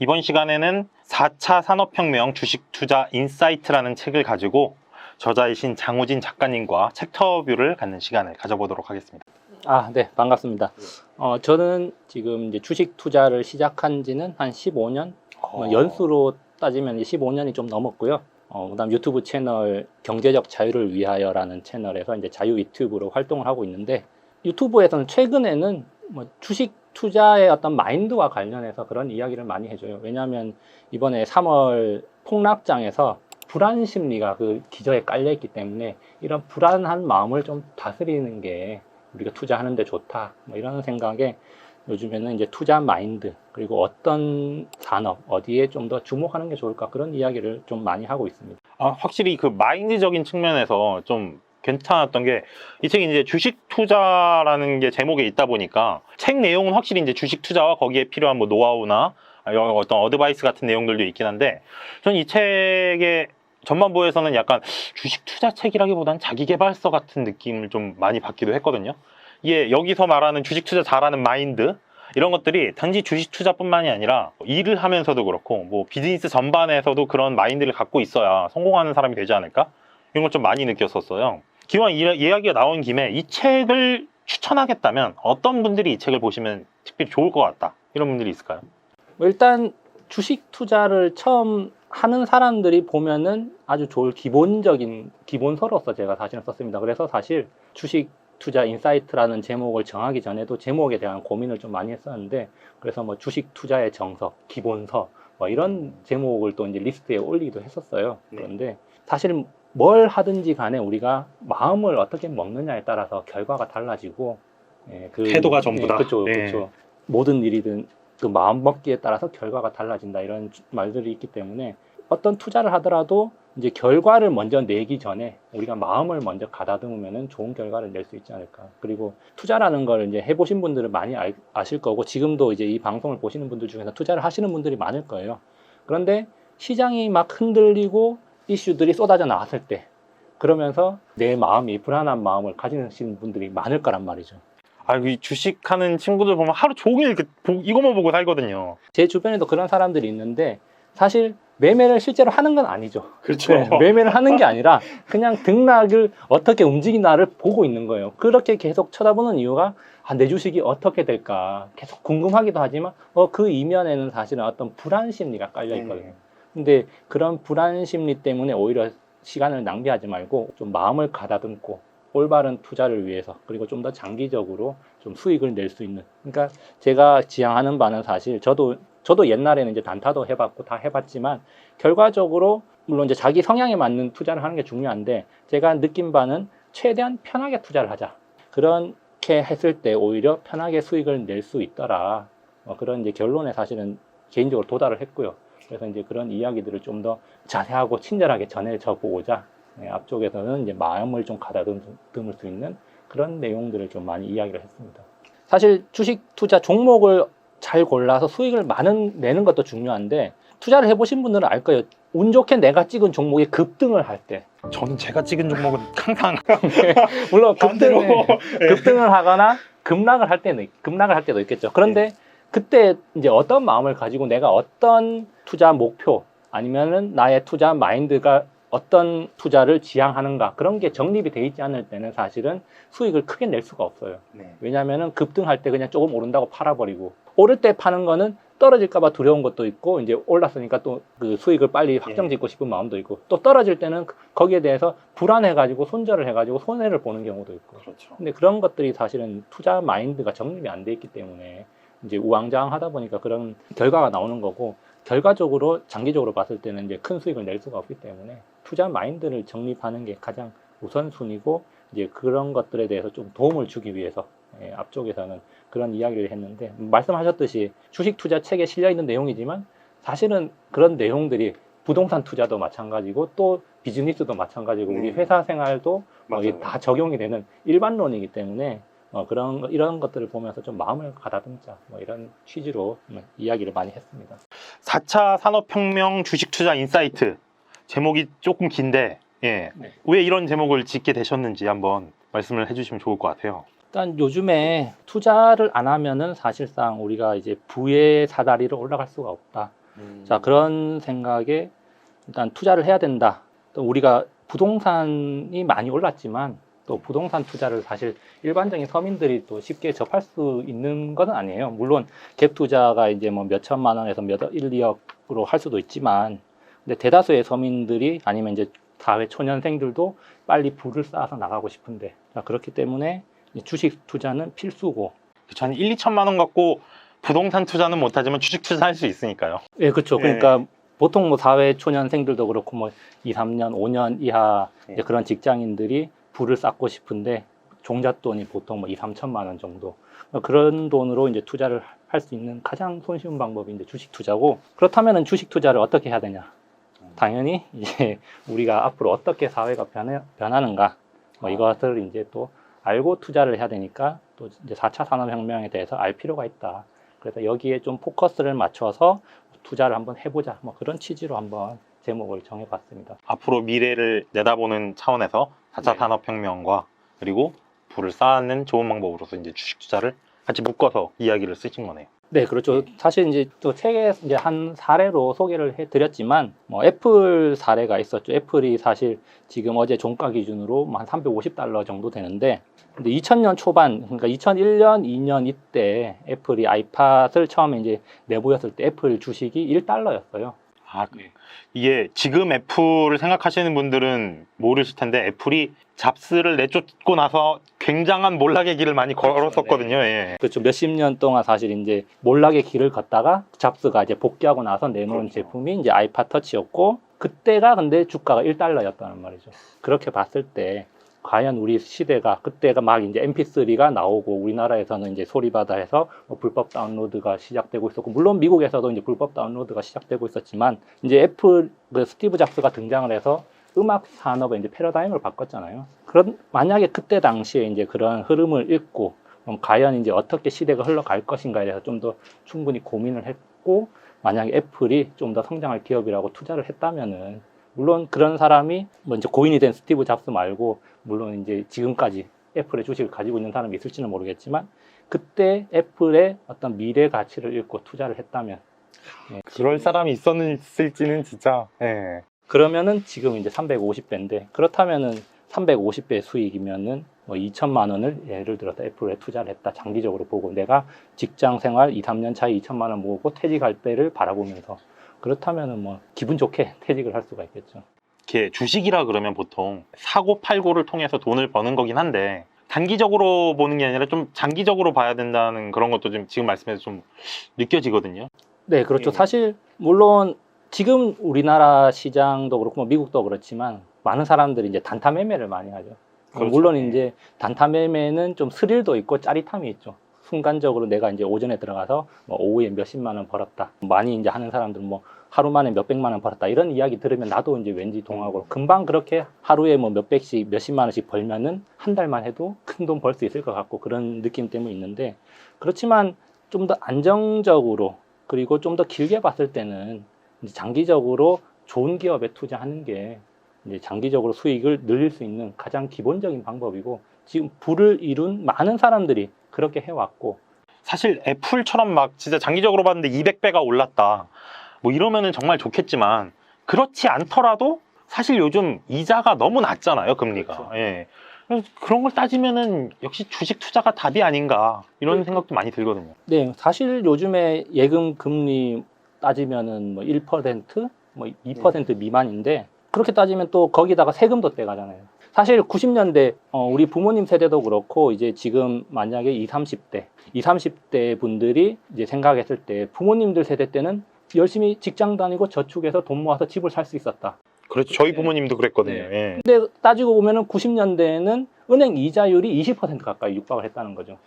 이번 시간에는 4차 산업혁명 주식 투자 인사이트라는 책을 가지고 저자이신 장우진 작가님과 책터뷰를 갖는 시간을 가져보도록 하겠습니다. 아, 네, 반갑습니다. 어, 저는 지금 이제 주식 투자를 시작한 지는 한 15년, 뭐 연수로 따지면 15년이 좀 넘었고요. 어, 그다음 유튜브 채널 경제적 자유를 위하여라는 채널에서 이제 자유 유튜브로 활동을 하고 있는데 유튜브에서는 최근에는 뭐 주식 투자의 어떤 마인드와 관련해서 그런 이야기를 많이 해줘요. 왜냐하면 이번에 3월 폭락장에서 불안 심리가 그 기저에 깔려 있기 때문에 이런 불안한 마음을 좀 다스리는 게 우리가 투자하는데 좋다. 뭐 이런 생각에 요즘에는 이제 투자 마인드 그리고 어떤 산업 어디에 좀 더 주목하는 게 좋을까 그런 이야기를 좀 많이 하고 있습니다. 아, 확실히 그 마인드적인 측면에서 좀 괜찮았던 게 이 책이 이제 주식 투자라는 게 제목에 있다 보니까 책 내용은 확실히 이제 주식 투자와 거기에 필요한 뭐 노하우나 어떤 어드바이스 같은 내용들도 있긴 한데 저는 이 책의 전반부에서는 약간 주식 투자 책이라기보다는 자기 개발서 같은 느낌을 좀 많이 받기도 했거든요. 이게 여기서 말하는 주식 투자 잘하는 마인드 이런 것들이 단지 주식 투자뿐만이 아니라 일을 하면서도 그렇고 뭐 비즈니스 전반에서도 그런 마인드를 갖고 있어야 성공하는 사람이 되지 않을까 이런 걸 좀 많이 느꼈었어요. 기왕 이 이야기가 나온 김에 이 책을 추천하겠다면 어떤 분들이 이 책을 보시면 특별히 좋을 것 같다 이런 분들이 있을까요? 뭐 일단 주식 투자를 처음 하는 사람들이 보면은 아주 좋을 기본적인 기본서로서 제가 사실은 썼습니다. 그래서 사실 주식 투자 인사이트라는 제목을 정하기 전에도 제목에 대한 고민을 좀 많이 했었는데 그래서 뭐 주식 투자의 정석, 기본서 뭐 이런 제목을 또 이제 리스트에 올리기도 했었어요. 네. 그런데 사실 뭘 하든지 간에 우리가 마음을 어떻게 먹느냐에 따라서 결과가 달라지고 예, 그 태도가 전부다. 그렇죠, 예. 그렇죠. 모든 일이든 그 마음 먹기에 따라서 결과가 달라진다 이런 주- 말들이 있기 때문에 어떤 투자를 하더라도 이제 결과를 먼저 내기 전에 우리가 마음을 먼저 가다듬으면 좋은 결과를 낼 수 있지 않을까. 그리고 투자라는 걸 이제 해보신 분들은 많이 알- 아실 거고 지금도 이제 이 방송을 보시는 분들 중에서 투자를 하시는 분들이 많을 거예요. 그런데 시장이 막 흔들리고 이슈들이 쏟아져 나왔을 때 그러면서 내 마음이 불안한 마음을 가지시는 분들이 많을 거란 말이죠. 아, 이 주식하는 친구들 보면 하루 종일 그 보- 이것만 보고 살거든요. 제 주변에도 그런 사람들이 있는데 사실 매매를 실제로 하는 건 아니죠. 그렇죠. 네, 매매를 하는 게 아니라 그냥 등락을 어떻게 움직이나를 보고 있는 거예요. 그렇게 계속 쳐다보는 이유가 아, 내 주식이 어떻게 될까 계속 궁금하기도 하지만 어, 그 이면에는 사실은 어떤 불안 심리가 깔려 있거든요. 근데 그런 불안 심리 때문에 오히려 시간을 낭비하지 말고 좀 마음을 가다듬고 올바른 투자를 위해서 그리고 좀 더 장기적으로 좀 수익을 낼 수 있는. 그러니까 제가 지향하는 바는 사실 저도 저도 옛날에는 이제 단타도 해봤고 다 해봤지만 결과적으로 물론 이제 자기 성향에 맞는 투자를 하는 게 중요한데 제가 느낀 바는 최대한 편하게 투자를 하자. 그렇게 했을 때 오히려 편하게 수익을 낼 수 있더라. 어, 그런 이제 결론에 사실은 개인적으로 도달을 했고요 그래서 이제 그런 이야기들을 좀 더 자세하고 친절하게 전해져 보고자 네, 앞쪽에서는 이제 마음을 좀 가다듬을 수 있는 그런 내용들을 좀 많이 이야기를 했습니다. 사실 주식 투자 종목을 잘 골라서 수익을 많은 내는 것도 중요한데 투자를 해보신 분들은 알 거예요. 운 좋게 내가 찍은 종목이 급등을 할 때, 저는 제가 찍은 종목은 항상 물론 반대로. 급등을, 급등을 하거나 급락을 할 때는 급락을 할 때도 있겠죠. 그런데 그때 이제 어떤 마음을 가지고 내가 어떤 투자 목표 아니면은 나의 투자 마인드가 어떤 투자를 지향하는가 그런 게 정립이 돼 있지 않을 때는 사실은 수익을 크게 낼 수가 없어요. 네. 왜냐하면은 급등할 때 그냥 조금 오른다고 팔아버리고 오를 때 파는 거는 떨어질까봐 두려운 것도 있고 이제 올랐으니까 또 그 수익을 빨리 확정 짓고 싶은 마음도 있고 또 떨어질 때는 거기에 대해서 불안해가지고 손절을 해가지고 손해를 보는 경우도 있고 그렇죠. 근데 그런 것들이 사실은 투자 마인드가 정립이 안 돼 있기 때문에 이제 우왕좌왕하다 보니까 그런 결과가 나오는 거고 결과적으로 장기적으로 봤을 때는 이제 큰 수익을 낼 수가 없기 때문에 투자 마인드를 정립하는 게 가장 우선순위고 이제 그런 것들에 대해서 좀 도움을 주기 위해서 예, 앞쪽에서는 그런 이야기를 했는데 말씀하셨듯이 주식 투자 책에 실려 있는 내용이지만 사실은 그런 내용들이 부동산 투자도 마찬가지고 또 비즈니스도 마찬가지고 우리 음. 회사 생활도 맞아요. 다 적용이 되는 일반론이기 때문에 어, 그런 거- 이런 것들을 보면서 좀 마음을 가다듬자 뭐 이런 취지로 음, 이야기를 많이 했습니다. 4차 산업혁명 주식 투자 인사이트 제목이 조금 긴데 예. 네. 왜 이런 제목을 짓게 되셨는지 한번 말씀을 해주시면 좋을 것 같아요. 일단 요즘에 투자를 안 하면은 사실상 우리가 이제 부의 사다리로 올라갈 수가 없다. 자 그런 생각에 일단 투자를 해야 된다. 또 우리가 부동산이 많이 올랐지만 또 부동산 투자를 사실 일반적인 서민들이 또 쉽게 접할 수 있는 건 아니에요. 물론 갭 투자가 이제 뭐 몇 천만 원에서 몇 1, 2억으로 할 수도 있지만 근데 대다수의 서민들이 아니면 이제 사회 초년생들도 빨리 부를 쌓아서 나가고 싶은데 자, 그렇기 때문에 이 주식 투자는 필수고 그쵸, 한 1, 2천만 원 갖고 부동산 투자는 못하지만 주식 투자할 수 있으니까요. 예, 그렇죠. 네. 그러니까 보통 뭐 사회 초년생들도 그렇고 뭐 2, 3년, 5년 이하 네. 그런 직장인들이 부를 쌓고 싶은데 종잣돈이 보통 뭐 2, 3천만 원 정도. 그런 돈으로 이제 투자를 할 수 있는 가장 손쉬운 방법이 이제 주식 투자고 그렇다면은 주식 투자를 어떻게 해야 되냐? 당연히 이제 우리가 앞으로 어떻게 사회가 변해, 변하는가 뭐 이것을 이제 또 알고 투자를 해야 되니까 또 이제 4차 산업혁명에 대해서 알 필요가 있다. 그래서 여기에 좀 포커스를 맞춰서 투자를 한번 해보자. 뭐 그런 취지로 한번 제목을 정해봤습니다. 앞으로 미래를 내다보는 차원에서 4차 네. 산업혁명과 그리고 부를 쌓는 좋은 방법으로서 이제 주식 투자를 같이 묶어서 이야기를 쓰신 거네요. 네, 그렇죠. 사실 이제 또 책에 이제 한 사례로 소개를 해드렸지만, 뭐 애플 사례가 있었죠. 애플이 사실 지금 어제 종가 기준으로 뭐한 350달러 정도 되는데, 근데 2000년 초반, 그러니까 2001년, 2년 이때 애플이 아이팟을 처음에 이제 내보였을 때 애플 주식이 1달러였어요. 아, 그- 이게 지금 애플을 생각하시는 분들은 모르실 텐데 애플이 잡스를 내쫓고 나서 굉장한 몰락의 길을 많이 걸었었거든요. 예. 그렇죠. 몇십 년 동안 사실 이제 몰락의 길을 걷다가 잡스가 이제 복귀하고 나서 내놓은 그렇죠. 제품이 이제 아이팟 터치였고 그때가 근데 주가가 1달러였다는 말이죠. 그렇게 봤을 때 과연 우리 시대가 그때가 막 이제 MP3가 나오고 우리나라에서는 이제 소리바다 해서 뭐 불법 다운로드가 시작되고 있었고 물론 미국에서도 이제 불법 다운로드가 시작되고 있었지만 이제 애플 그 스티브 잡스가 등장을 해서 음악 산업의 이제 패러다임을 바꿨잖아요. 그런 만약에 그때 당시에 이제 그런 흐름을 읽고 과연 이제 어떻게 시대가 흘러갈 것인가에 대해서 좀 더 충분히 고민을 했고 만약에 애플이 좀 더 성장할 기업이라고 투자를 했다면은 물론 그런 사람이 뭐 이제 고인이 된 스티브 잡스 말고 물론 이제 지금까지 애플의 주식을 가지고 있는 사람이 있을지는 모르겠지만 그때 애플의 어떤 미래 가치를 읽고 투자를 했다면 예, 그럴 사람이 있었을지는 진짜. 예. 그러면은 지금 이제 350배인데 그렇다면은 350배 수익이면은 뭐 2천만 원을 예를 들어서 애플에 투자를 했다 장기적으로 보고 내가 직장 생활 2, 3년 차에 2천만 원 모으고 퇴직할 때를 바라보면서 그렇다면은 뭐 기분 좋게 퇴직을 할 수가 있겠죠. 이렇게 주식이라 그러면 보통 사고 팔고를 통해서 돈을 버는 거긴 한데 단기적으로 보는 게 아니라 좀 장기적으로 봐야 된다는 그런 것도 좀 지금 말씀에서 좀 느껴지거든요. 네, 그렇죠. 예. 사실 물론 지금 우리나라 시장도 그렇고 뭐 미국도 그렇지만 많은 사람들이 이제 단타 매매를 많이 하죠. 그렇죠. 물론 예. 이제 단타 매매는 좀 스릴도 있고 짜릿함이 있죠. 순간적으로 내가 이제 오전에 들어가서 뭐 오후에 몇십만 원 벌었다. 많이 이제 하는 사람들은 뭐 하루 만에 몇백만 원 벌었다. 이런 이야기 들으면 나도 이제 왠지 동하고 금방 그렇게 하루에 뭐 몇백씩 몇십만 원씩 벌면은 한 달만 해도 큰 돈 벌 수 있을 것 같고 그런 느낌 때문에 있는데 그렇지만 좀 더 안정적으로 그리고 좀 더 길게 봤을 때는 장기적으로 좋은 기업에 투자하는 게 이제 장기적으로 수익을 늘릴 수 있는 가장 기본적인 방법이고 지금 부를 이룬 많은 사람들이 그렇게 해왔고 사실 애플처럼 막 진짜 장기적으로 봤는데 200배가 올랐다. 뭐 이러면은 정말 좋겠지만 그렇지 않더라도 사실 요즘 이자가 너무 낮잖아요, 금리가. 그렇죠. 예. 그런 걸 따지면은 역시 주식 투자가 답이 아닌가 이런 그- 생각도 많이 들거든요. 네 사실 요즘에 예금 금리 따지면은 뭐 1%, 뭐2% 미만인데 그렇게 따지면 또 거기다가 세금도 떼가잖아요. 사실 90년대 어, 우리 부모님 세대도 그렇고 이제 지금 만약에 20, 30대, 20, 30대 분들이 이제 생각했을 때 부모님들 세대 때는 열심히 직장 다니고 저축해서 돈 모아서 집을 살 수 있었다. 그렇죠. 저희 네. 부모님도 그랬거든요. 네. 예. 근데 따지고 보면은 90년대에는 은행 이자율이 20% 가까이 육박을 했다는 거죠.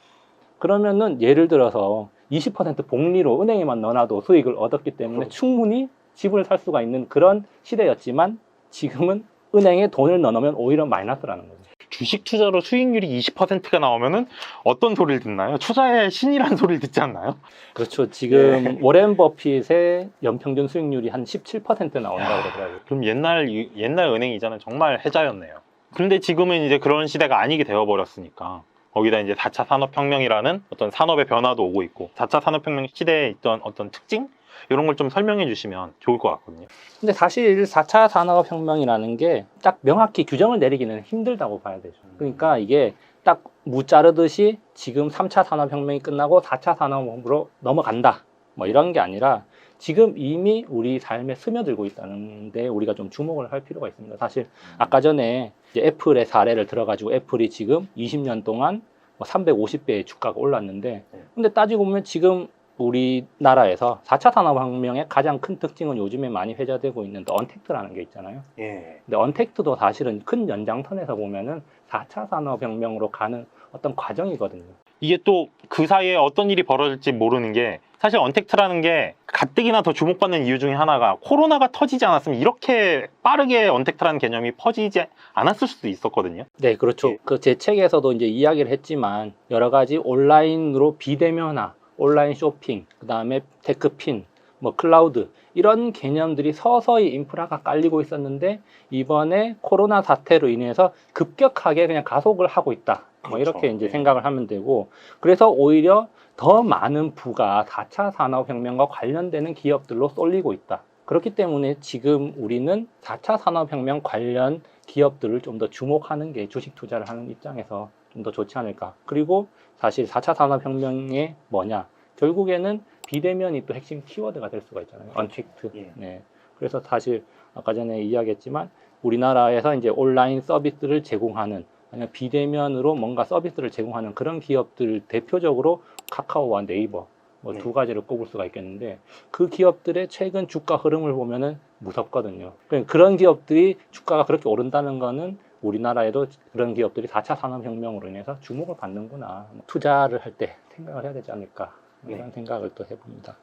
그러면은 예를 들어서 20% 복리로 은행에만 넣어놔도 수익을 얻었기 때문에 그렇죠. 충분히 집을 살 수가 있는 그런 시대였지만 지금은 은행에 돈을 넣어놓으면 오히려 마이너스라는 거죠. 주식 투자로 수익률이 20%가 나오면은 어떤 소리를 듣나요? 투자의 신이라는 소리를 듣지 않나요? 그렇죠. 지금 네. 워렌 버핏의 연평균 수익률이 한 17% 나온다고 그러더라고요. 그럼 옛날 이- 옛날 은행 이자는 정말 해자였네요. 그런데 지금은 이제 그런 시대가 아니게 되어 버렸으니까 거기다 이제 4차 산업혁명이라는 어떤 산업의 변화도 오고 있고 4차 산업혁명 시대에 있던 어떤 특징 이런 걸 좀 설명해 주시면 좋을 것 같거든요. 근데 사실 4차 산업혁명이라는 게 딱 명확히 규정을 내리기는 힘들다고 봐야 되죠. 그러니까 이게 딱 무 자르듯이 지금 3차 산업혁명이 끝나고 4차 산업으로 넘어간다. 뭐 이런 게 아니라 지금 이미 우리 삶에 스며들고 있다는데 우리가 좀 주목을 할 필요가 있습니다. 사실 아까 전에 애플의 사례를 들어가지고 애플이 지금 20년 동안 뭐 350배의 주가가 올랐는데 근데 따지고 보면 지금 우리나라에서 4차 산업혁명의 가장 큰 특징은 요즘에 많이 회자되고 있는 언택트라는 게 있잖아요. 예. 근데 언택트도 사실은 큰 연장선에서 보면은 4차 산업혁명으로 가는 어떤 과정이거든요. 이게 또 그 사이에 어떤 일이 벌어질지 모르는 게 사실 언택트라는 게 가뜩이나 더 주목받는 이유 중에 하나가 코로나가 터지지 않았으면 이렇게 빠르게 언택트라는 개념이 퍼지지 않았을 수도 있었거든요. 네, 그렇죠. 예. 그제 책에서도 이제 이야기를 했지만 여러 가지 온라인으로 비대면화, 온라인 쇼핑, 그 다음에 테크핀, 뭐 클라우드 이런 개념들이 서서히 인프라가 깔리고 있었는데 이번에 코로나 사태로 인해서 급격하게 그냥 가속을 하고 있다. 뭐 그렇죠. 이렇게 이제 네. 생각을 하면 되고 그래서 오히려 더 많은 부가 4차 산업혁명과 관련되는 기업들로 쏠리고 있다. 그렇기 때문에 지금 우리는 4차 산업혁명 관련 기업들을 좀 더 주목하는 게 주식 투자를 하는 입장에서 좀 더 좋지 않을까. 그리고 사실 4차 산업혁명이 뭐냐. 결국에는 비대면이 또 핵심 키워드가 될 수가 있잖아요. 언택트. 예. 네. 그래서 사실 아까 전에 이야기했지만 우리나라에서 이제 온라인 서비스를 제공하는 아니면 비대면으로 뭔가 서비스를 제공하는 그런 기업들 대표적으로 카카오와 네이버 뭐 네. 두 가지를 꼽을 수가 있겠는데 그 기업들의 최근 주가 흐름을 보면은 무섭거든요. 그러니까 그런 기업들이 주가가 그렇게 오른다는 거는 우리나라에도 그런 기업들이 4차 산업혁명으로 인해서 주목을 받는구나. 투자를 할 때 생각을 해야 되지 않을까. 이런 네. 생각을 또 해봅니다.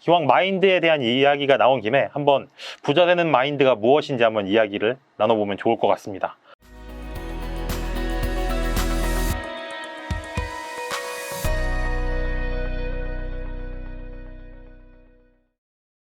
기왕 마인드에 대한 이야기가 나온 김에 한번 부자 되는 마인드가 무엇인지 한번 이야기를 나눠보면 좋을 것 같습니다.